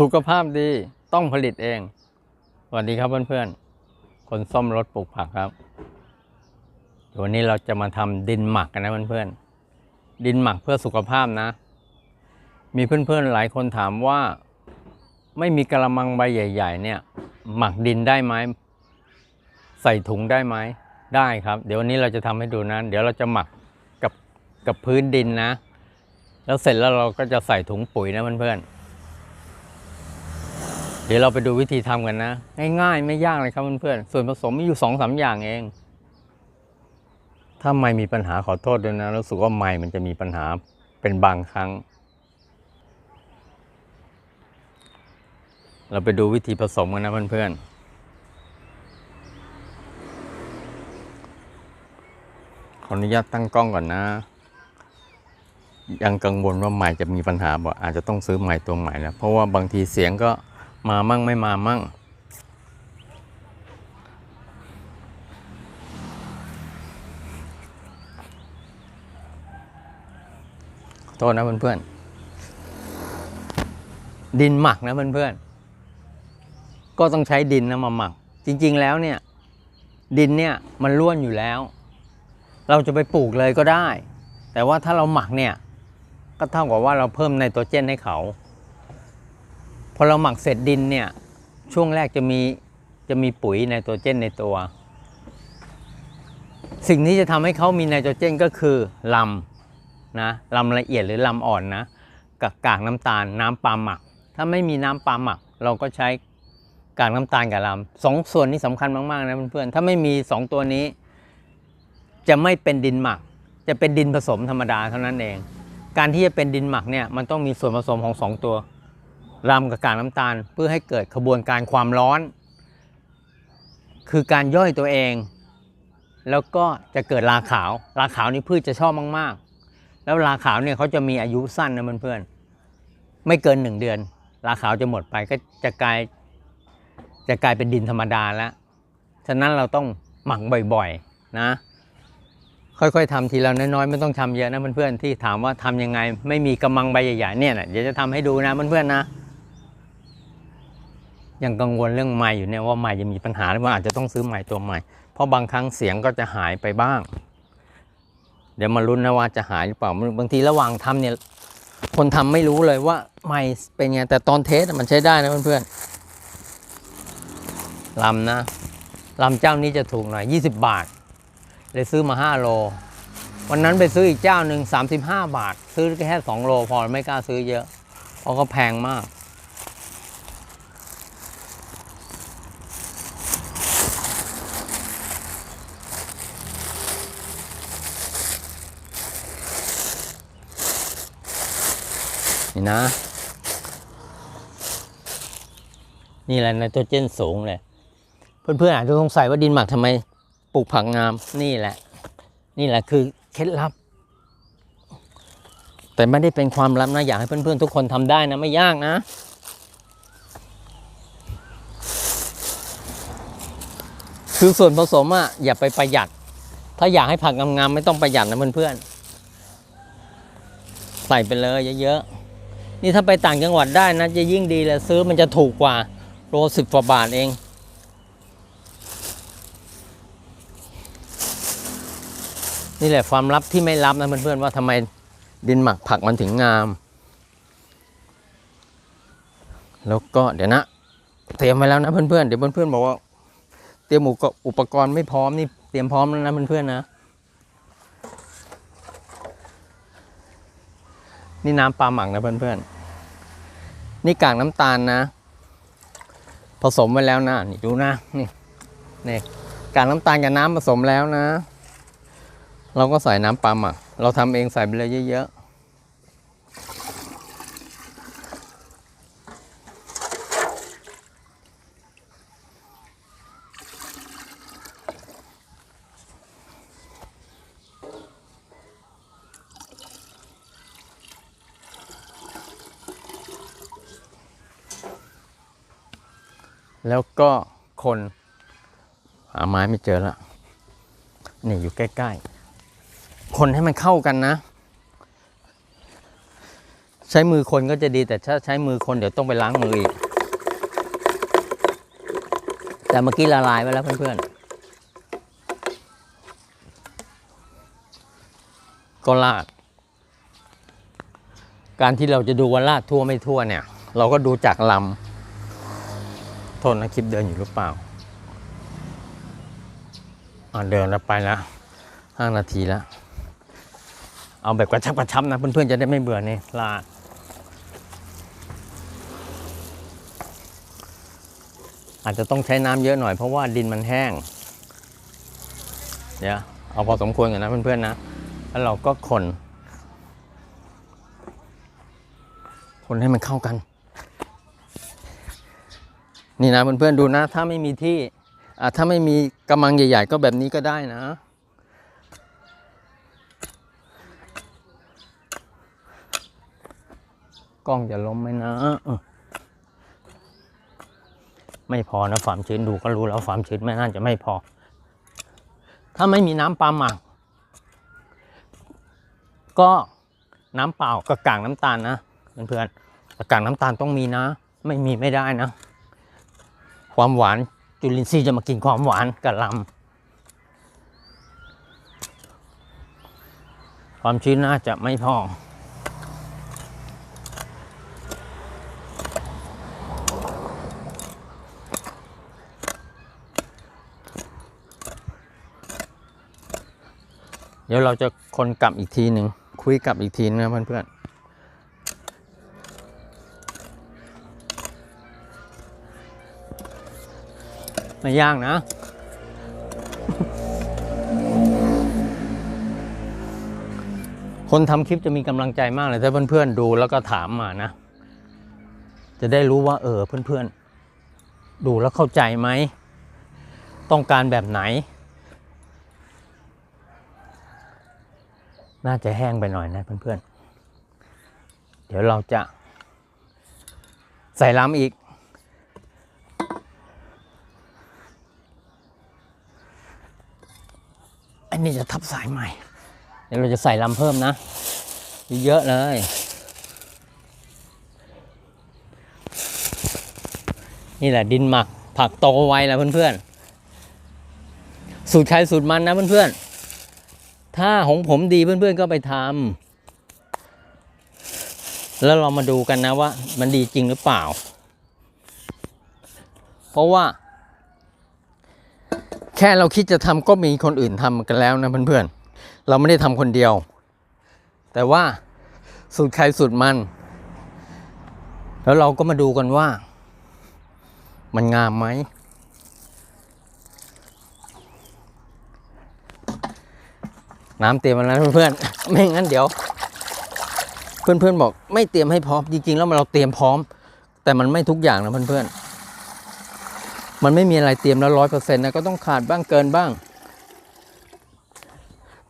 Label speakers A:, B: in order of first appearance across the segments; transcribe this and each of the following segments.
A: สุขภาพดีต้องผลิตเอง สวัสดีครับเพื่อนๆ คนซ่อมรถปลูกผักครับเดี๋ยววันนี้เราจะมาทำดินหมักกันนะเพื่อนๆ ดินหมักเพื่อสุขภาพนะ มีเพื่อนๆหลายคนถามว่า ไม่มีกระมังใบใหญ่ ๆ เนี่ย หมักดินได้ไหม ใส่ถุงได้ไหม ได้ครับ เดี๋ยววันนี้เราจะทำให้ดูนะ เดี๋ยวเราจะหมักกับกับพื้นดินนะ แล้วเสร็จแล้วเราก็จะใส่ถุงปุ๋ยนะเพื่อนๆ ดี๋ยวเราไปดูวิธีทำกันนะ ง่ายๆ ไม่ยากเลยครับเพื่อนๆส่วนผสมมีอยู่สองสามอย่างเอง ถ้าไม่มีปัญหาขอโทษด้วยนะรู้สึกว่าไม่มันจะมีปัญหาเป็นบางครั้ง เราไปดูวิธีผสมกันนะเพื่อนๆขออนุญาตตั้งกล้องก่อนนะ ยังกังวลว่าใหม่จะมีปัญหาบอกอาจจะต้องซื้อใหม่ตัวใหม่แล้วเพราะว่าบางทีเสียงก็ มามั่งไม่มามั่ง โทษนะเพื่อนๆดินหมักนะเพื่อนๆก็ต้องใช้ดินนะมาหมัก จริง ๆ แล้วเนี่ย ดินเนี่ยมันร่วนอยู่แล้ว เราจะไปปลูกเลยก็ได้ แต่ว่าถ้าเราหมักเนี่ย ก็เท่ากับว่าเราเพิ่มไนโตรเจนให้เขา อเราหมักเสร็จดินเนี่ย ช่วงแรกจะมีจะมีปุ๋ยไนโตรเจนในตัว สิ่งที่จะทำให้เขามีไนโตรเจนก็คือลำนะลำละเอียดหรือลำอ่อนนะกับกากน้ำตาลน้ำปลาหมัก ถ้าไม่มีน้ำปลาหมัก เราก็ใช้กากน้ำตาลกับลำสองส่วนนี้สำคัญมากๆนะเพื่อนๆถ้าไม่มีสองตัวนี้ จะไม่เป็นดินหมัก จะเป็นดินผสมธรรมดาเท่านั้นเอง การที่จะเป็นดินหมักเนี่ยมันต้องมีส่วนผสมของสองตัว รำกับกากน้ำตาลเพื่อให้เกิดขบวนการความร้อน คือการย่อยตัวเอง แล้วก็จะเกิดราขาว ราขาวนี่พืชจะชอบมาก ๆ แล้วราขาวเนี่ยเขาจะมีอายุสั้นนะเพื่อนๆไม่เกินหนึ่งเดือน ราขาวจะหมดไปก็จะกลายจะกลายเป็นดินธรรมดาแล้ว ฉะนั้นเราต้องหมักบ่อยๆนะ ค่อยๆทำทีละน้อยๆไม่ต้องทำเยอะนะเพื่อนๆที่ถามว่าทำยังไง ไม่มีกำมังใบใหญ่ๆเนี่ยนะเดี๋ยวจะทำให้ดูนะเพื่อนๆนะ ยังกังวลเรื่องไม้อยู่เนี่ยว่าไม้จะมีปัญหาหรือว่าอาจจะต้องซื้อไม้ตัวใหม่ เพราะบางครั้งเสียงก็จะหายไปบ้าง เดี๋ยวมาลุ้นนะว่าจะหายหรือเปล่าบางทีระหว่างทำเนี่ยคนทำไม่รู้เลยว่าไม้เป็นไงแต่ตอนเทสมันใช้ได้นะเพื่อนๆลำนะลำเจ้านี้จะถูกหน่อย 20 บาท เลยซื้อมา 5 โล วันนั้นไปซื้ออีกเจ้าหนึ่ง35 บาท ซื้อแค่ 2 โลพอไม่กล้าซื้อเยอะ เพราะก็แพงมาก นี่นะ นี่แหละไนโตรเจนสูงเลย เพื่อนๆอาจจะสงสัยว่าดินหมักทำไมปลูกผักงาม นี่แหละ นี่แหละคือเคล็ดลับ แต่ไม่ได้เป็นความลับนะ อยากให้เพื่อนๆทุกคนทำได้นะ ไม่ยากนะคือส่วนผสมอะอย่าไปประหยัด ถ้าอยากให้ผักงามๆไม่ต้องประหยัดนะเพื่อนๆใส่ไปเลยเยอะๆ นี่ถ้าไปต่างจังหวัดได้นะจะยิ่งดีเลยซื้อมันจะถูกกว่าโลสิบกว่าบาทเอง นี่แหละความลับที่ไม่ลับนะเพื่อนๆว่าทำไมดินหมักผักมันถึงงาม แล้วก็เดี๋ยวนะ เตรียมไว้แล้วนะเพื่อนๆเดี๋ยวเพื่อนๆบอกว่า เตรียมอุปกรณ์อุปกรณ์ไม่พร้อมนี่เตรียมพร้อมแล้วนะเพื่อนๆนะ นี่น้ำปลาหมักนะเพื่อนๆ นี่กากน้ำตาลนะ ผสมไว้แล้วนะ นี่ดูนะ นี่นี่กากน้ำตาลกับน้ำผสมแล้วนะ เราก็ใส่น้ำปลาหมัก เราทำเองใส่ไปเลยเยอะๆ แล้วก็คนหาไม้ไม่เจอละนี่อยู่ใกล้ๆ คนให้มันเข้ากันนะ ใช้มือคนก็จะดีแต่ถ้าใช้มือคนเดี๋ยวต้องไปล้างมืออีก แต่เมื่อกี้ละลายไปแล้วเพื่อนๆ ก็ลาด การที่เราจะดูว่าลาดทั่วไม่ทั่วเนี่ย เราก็ดูจากลำ โทษนะคลิปเดินอยู่หรือเปล่าอ่าเดินแล้วไปแล้วห้านาทีแล้ว เอาแบบกระชับกระชับนะเพื่อนๆจะได้ไม่เบื่อนี่ลาอาจจะต้องใช้น้ำเยอะหน่อยเพราะว่าดินมันแห้ง เดี๋ยวเอาพอสมควรกันนะเพื่อนๆนะ แล้วเราก็คน คนให้มันเข้ากัน นี่นะเพื่อนๆดูนะ ถ้าไม่มีที่ถ้าไม่มีกำมังใหญ่ ๆ ก็แบบนี้ก็ได้นะ กล้องจะล้มไหมนะ ไม่พอนะความชื้นดูก็รู้แล้วความชื้นไม่น่าจะไม่พอ ถ้าไม่มีน้ำปลาหมัก ก็น้ำเปล่ากับกากน้ำตาลนะเพื่อนๆแต่กากน้ำตาลต้องมีนะ ไม่มีไม่ได้นะ ความหวาน จุลินทรีย์จะมากินความหวานกับลำความชื้นน่าจะไม่พอเดี๋ยวเราจะคนกลับอีกทีหนึ่งคุยกลับอีกทีนะเพื่อนๆ ไม่ยากนะ คนทำคลิปจะมีกำลังใจมากเลยถ้าเพื่อนๆดูแล้วก็ถามมานะ จะได้รู้ว่า เออเพื่อนๆ ดูแล้วเข้าใจไหม ต้องการแบบไหน น่าจะแห้งไปหน่อยนะเพื่อนๆ เดี๋ยวเราจะใส่ล้ำอีก อัน นี้จะทับสายใหม่ เดี๋ยวเราจะใส่ลำเพิ่มนะ เยอะเลย นี่แหละดินหมักผักโตไวแล้วเพื่อนๆ สูตรใครสูตรมันนะเพื่อนๆ ถ้าของผมดีเพื่อนๆก็ไปทำแล้วเรามาดูกันนะว่ามันดีจริงหรือเปล่า เพราะว่า แค่เราคิดจะทำก็มีคนอื่นทำกันแล้วนะเพื่อนๆ เราไม่ได้ทำคนเดียว แต่ว่าสูตรใครสูตรมัน แล้วเราก็มาดูกันว่า มันงามไหม น้ำเตรียมมาแล้วเพื่อนๆ ไม่งั้นเดี๋ยว เพื่อนๆบอกไม่เตรียมให้พร้อม จริงๆ แล้วเราเตรียมพร้อม แต่มันไม่ทุกอย่างนะเพื่อนๆ มันไม่มีอะไรเตรียมแล้วร้อยเปอร์เซ็นต์นะก็ต้องขาดบ้างเกินบ้าง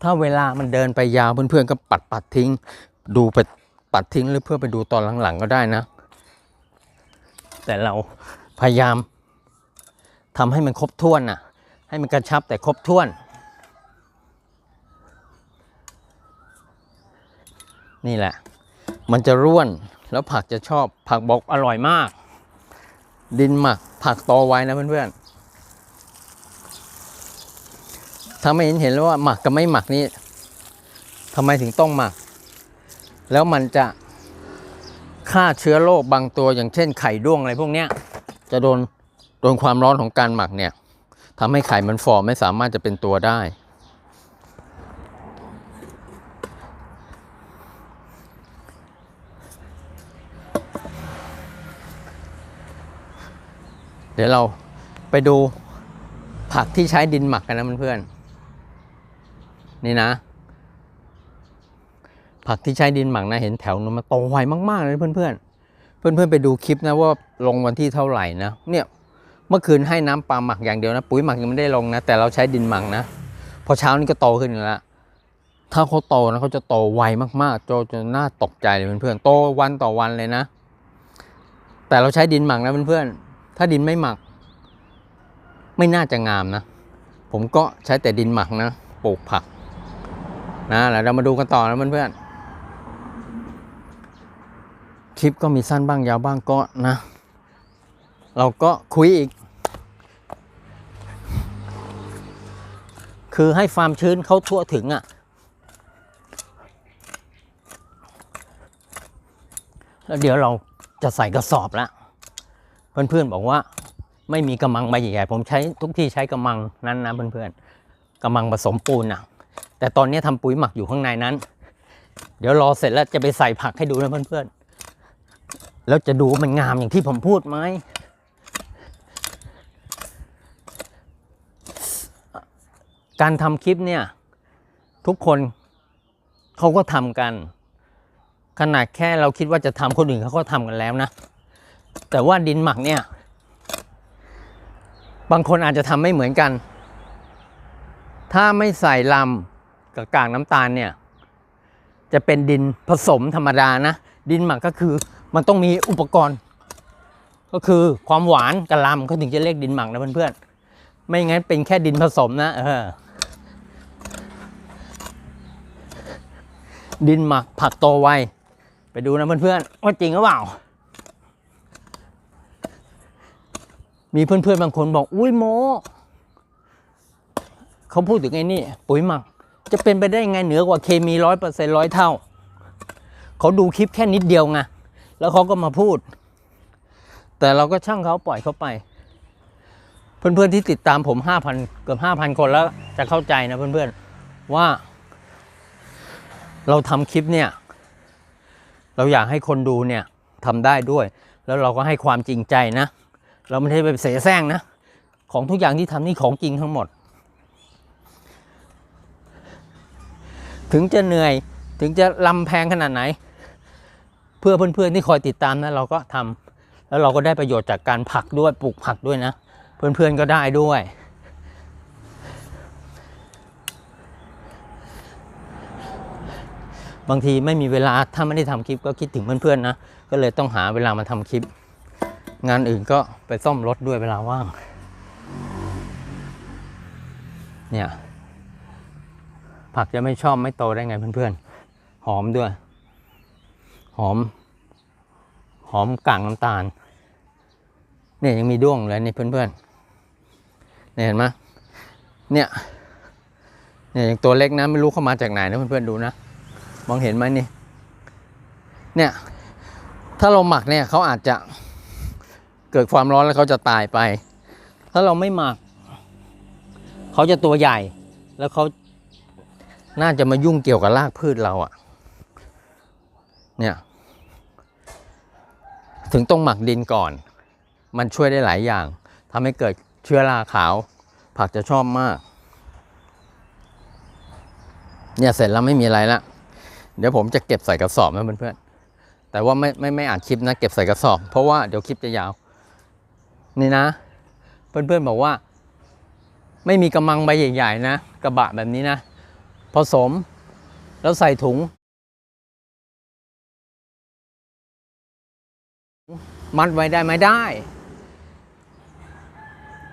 A: ถ้าเวลามันเดินไปยาวเพื่อนๆก็ปัดปัดทิ้ง ดูไปปัดทิ้งหรือเพื่อไปดูตอนหลังๆก็ได้นะ แต่เราพยายามทำให้มันครบถ้วนน่ะให้มันกระชับแต่ครบถ้วน นี่แหละ มันจะร่วนแล้วผักจะชอบผักบอกอร่อยมาก ดินหมักผักโตไว้นะเพื่อนๆถ้าไม่เห็นเห็นแล้วว่าหมักกับไม่หมักนี่ทำไมถึงต้องหมัก แล้วมันจะฆ่าเชื้อโรคบางตัวอย่างเช่นไข่ด้วงอะไรพวกเนี้ย จะโดนโดนความร้อนของการหมักเนี่ยทำให้ไข่มันฟอไม่สามารถจะเป็นตัวได้ ดี๋ยวเราไปดูผักที่ใช้ดินหมักกันนะเพื่อนๆนี่นะ ผักที่ใช้ดินหมักนะเห็นแถวนู้นมันโตไวมากๆเลยเพื่อนๆ เพื่อนๆไปดูคลิปนะว่าลงวันที่เท่าไหร่นะเนี่ยเมื่อคืนให้น้ำปลาหมักอย่างเดียวนะปุ๋ยหมักยังไม่ได้ลงนะ แต่เราใช้ดินหมักนะพอเช้านี้ก็โตขึ้นแล้วถ้าเขาโตนะเขาจะโตไวมากๆโจจนน่าตกใจเลยเพื่อนๆโตวันต่อวันเลยนะ แต่เราใช้ดินหมักนะเพื่อนๆ ถ้าดินไม่หมัก ไม่น่าจะงามนะ ผมก็ใช้แต่ดินหมักนะ ปลูกผัก นะแล้วเรามาดูกันต่อนะเพื่อนๆ คลิปก็มีสั้นบ้างยาวบ้างก็นะ เราก็คุยอีก คือให้ความชื้นเขาทั่วถึงอะ่ะแล้วเดี๋ยวเราจะใส่กระสอบแล้ว เพื่อนๆบอกว่าไม่มีกระมังใบใหญ่ๆผมใช้ทุกที่ใช้กระมังนั้นนะเพื่อนๆกระมังผสมปูนนะแต่ตอนนี้ทำปุ๋ยหมักอยู่ข้างในนั้น เดี๋ยวรอเสร็จแล้วจะไปใส่ผักให้ดูนะเพื่อนๆแล้วจะดูมันงามอย่างที่ผมพูดไหมการทำคลิปเนี่ยทุกคนเขาก็ทำกัน ขนาดแค่เราคิดว่าจะทำคนอื่นเขาก็ทำกันแล้วนะ แต่ว่าดินหมักเนี่ย บางคนอาจจะทำไม่เหมือนกัน ถ้าไม่ใส่ลำกับกากน้ำตาลเนี่ย จะเป็นดินผสมธรรมดานะ ดินหมักก็คือมันต้องมีอุปกรณ์ ก็คือความหวานกับลำเขาถึงจะเรียกดินหมักนะเพื่อนๆ ไม่งั้นเป็นแค่ดินผสมนะเออดินหมักผักโตไวไปดูนะเพื่อนๆว่าจริงหรือเปล่า มีเพื่อนๆบางคนบอก อุ้ยโมเขาพูดถึงไอ้นี่ ปุ๋ยหมัก จะเป็นไปได้ไงเหนือกว่าเคมีร้อยเปอร์เซ็นต์ร้อยเท่า เขาดูคลิปแค่นิดเดียวไง แล้วเขาก็มาพูด แต่เราก็ช่างเขาปล่อยเขาไป เพื่อนๆที่ติดตามผมห้าพันเกือบห้าพันคนแล้วจะเข้าใจนะเพื่อนๆว่า เราทำคลิปเนี่ย เราอยากให้คนดูเนี่ยทำได้ด้วย แล้วเราก็ให้ความจริงใจนะ เราไม่ใช่ไปเสแสร้งนะ ของทุกอย่างที่ทำนี่ของจริงทั้งหมด ถึงจะเหนื่อยถึงจะลำแพงขนาดไหน เพื่อเพื่อนๆที่คอยติดตามนะเราก็ทำแล้วเราก็ได้ประโยชน์จากการผักด้วยปลูกผักด้วยนะ เพื่อนๆก็ได้ด้วยบางทีไม่มีเวลาถ้าไม่ได้ทำคลิปก็คิดถึงเพื่อนๆนะ ก็เลยต้องหาเวลามาทำคลิป งานอื่นก็ไปซ่อมรถด้วยเวลาว่าง เนี่ย ผักจะไม่ชอบไม่โตได้ไงเพื่อนๆ หอมด้วย หอม หอมกากน้ำตาล เนี่ยยังมีด้วงเลยนี่เพื่อนๆเนี่ยเห็นไหมเนี่ยเนี่ยอยังตัวเล็กนะไม่รู้เข้ามาจากไหนนะเพื่อนๆดูนะมองเห็นไหมนี่ เนี่ย ถ้าเราหมักเนี่ยเขาอาจจะ เกิดความร้อนแล้วเขาจะตายไป ถ้าเราไม่หมัก เขาจะตัวใหญ่ แล้วเขาน่าจะมายุ่งเกี่ยวกับรากพืชเราอะ่ะ เนี่ย ถึงต้องหมักดินก่อน มันช่วยได้หลายอย่างทำให้เกิดเชื้อราขาว ผักจะชอบมาก เนี่ยเสร็จแล้วไม่มีอะไรละ เดี๋ยวผมจะเก็บใส่กระสอบนะเพื่อนๆแต่ว่าไม่ไม่ไม่อ่านคลิปนะ เก็บใส่กระสอบ เพราะว่าเดี๋ยวคลิปจะยาว นี่นะ เพื่อนๆบอกว่า ไม่มีกระมังใบใหญ่ ๆ นะ กระบะแบบนี้นะ ผสมแล้วใส่ถุง มัดไว้ได้ไหมได้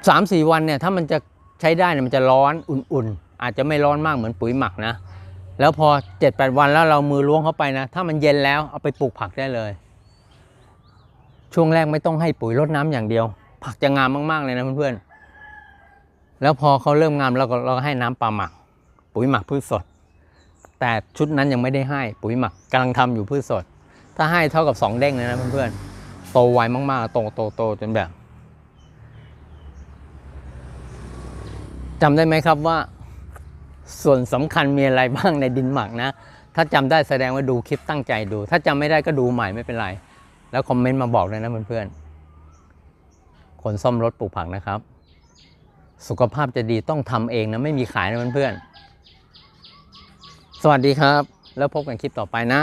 A: สามสี่วันเนี่ยถ้ามันจะใช้ได้เนี่ยมันจะร้อนอุ่นๆ อาจจะไม่ร้อนมากเหมือนปุ๋ยหมักนะ แล้วพอเจ็ดแปดวันแล้วเรามือล้วงเข้าไปนะ ถ้ามันเย็นแล้วเอาไปปลูกผักได้เลย ช่วงแรกไม่ต้องให้ปุ๋ยรดน้ำอย่างเดียว ผักจะงามมาก ๆ เลยนะเพื่อนๆ แล้วพอเขาเริ่มงามเราก็เราก็ให้น้ำปลาหมัก ปุ๋ยหมักพืชสด แต่ชุดนั้นยังไม่ได้ให้ปุ๋ยหมักกำลังทำอยู่พืชสด ถ้าให้เท่ากับสองเด้งเลยนะเพื่อนๆ โตไวมากๆ โตโตโตจนแบบจำได้ไหมครับว่า ส่วนสำคัญมีอะไรบ้างในดินหมักนะ ถ้าจำได้แสดงว่าดูคลิปตั้งใจดู ถ้าจำไม่ได้ก็ดูใหม่ไม่เป็นไร แล้วคอมเมนต์มาบอกเลยนะเพื่อนๆ คนซ่อมรถปลูกผักนะครับ สุขภาพจะดีต้องทำเองนะไม่มีขายนะเพื่อนๆสวัสดีครับ แล้วพบกันคลิปต่อไปนะ